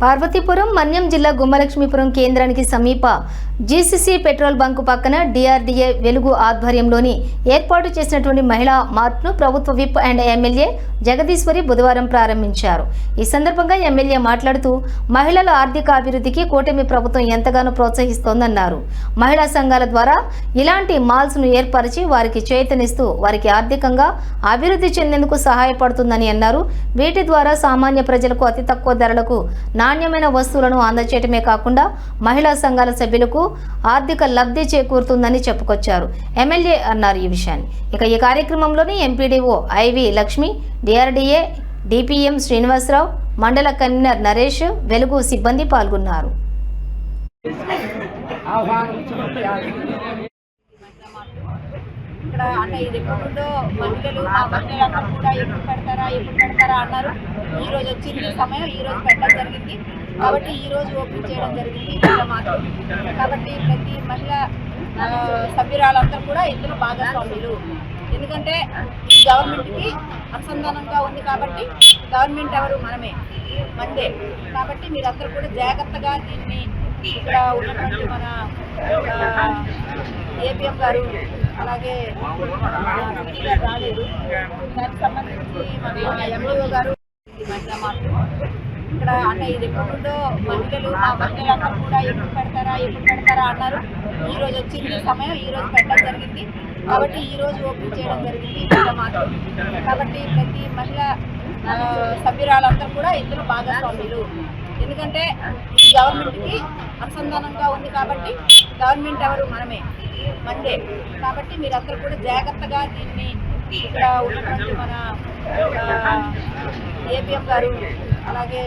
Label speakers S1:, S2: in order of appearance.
S1: పార్వతీపురం మన్యం జిల్లా గుమ్మలక్ష్మీపురం కేంద్రానికి సమీప జీసీసీ పెట్రోల్ బంకు పక్కన డిఆర్డీఏ వెలుగు ఆధ్వర్యంలోని ఏర్పాటు చేసినటువంటి మహిళా మార్ట్ను ప్రభుత్వ విప్ అండ్ ఎమ్మెల్యే జగదీశ్వరి బుధవారం ప్రారంభించారు. ఈ సందర్భంగా ఎమ్మెల్యే మాట్లాడుతూ మహిళల ఆర్థిక అభివృద్ధికి కూటమి ప్రభుత్వం ఎంతగానో ప్రోత్సహిస్తోందన్నారు. మహిళా సంఘాల ద్వారా ఇలాంటి మాల్స్ను ఏర్పరిచి వారికి చైతన్యస్తూ వారికి ఆర్థికంగా అభివృద్ధి చెందేందుకు సహాయపడుతుందని అన్నారు. వీటి ద్వారా సామాన్య ప్రజలకు అతి తక్కువ ధరలకు నాణ్యమైన వస్తువులను అందచేయటమే కాకుండా మహిళా సంఘాల సభ్యులకు ఆర్థిక లబ్ధి చేకూరుతుందని చెప్పుకొచ్చారు. ఎమ్మెల్యే అన్నారు ఈ విషయాన్ని. ఇక ఈ కార్యక్రమంలోని MPDO I V Lakshmi DRDA DPM Srinivasarao మండల కన్వీనర్ నరేష్ వెలుగు సిబ్బంది పాల్గొన్నారు.
S2: ఇక్కడ అంటే ఇది ఎప్పుడు మహిళలు మా కూడా ఎప్పుడు పెడతారా ఎప్పుడు పెడతారా అన్నారు. ఈ రోజు వచ్చింది సమయం ఈ రోజు పెట్టడం జరిగింది. కాబట్టి ఈ రోజు ఓపెన్ చేయడం జరిగింది మహిళా మాత్రం. కాబట్టి ప్రతి మహిళ సభ్యురాలందరూ కూడా ఇందులో భాగస్వాములు. ఎందుకంటే ఈ గవర్నమెంట్కి అనుసంధానంగా ఉంది కాబట్టి గవర్నమెంట్ ఎవరు మనమే మందే. కాబట్టి మీరందరూ కూడా జాగ్రత్తగా దీన్ని ఇక్కడ ఉన్నటువంటి మన ఏపీఎం గారు అలాగే రాలేదు. దానికి సంబంధించి మన ఎండిఓ గారు అన్నమాట. ఇక్కడ అంటే ఇది ఎప్పటి మహిళలు మా మహిళలందరూ కూడా ఎప్పుడు పెడతారా ఎప్పుడు పెడతారా అన్నారు. ఈ రోజు వచ్చింది సమయం ఈ రోజు పెట్టడం జరిగింది. కాబట్టి ఈ రోజు ఓపెన్ చేయడం జరిగింది మహిళా కాబట్టి ప్రతి మహిళ సభ్యురాలందరూ కూడా ఇందులో భాగస్వాములు. ఎందుకంటే గవర్నమెంట్కి అనుసంధానంగా ఉంది కాబట్టి గవర్నమెంట్ ఎవరు మనమే మందే. కాబట్టి మీరందరూ కూడా జాగ్రత్తగా దీన్ని ఇక్కడ ఉన్నటువంటి మన ఏపీఎం గారు అలాగే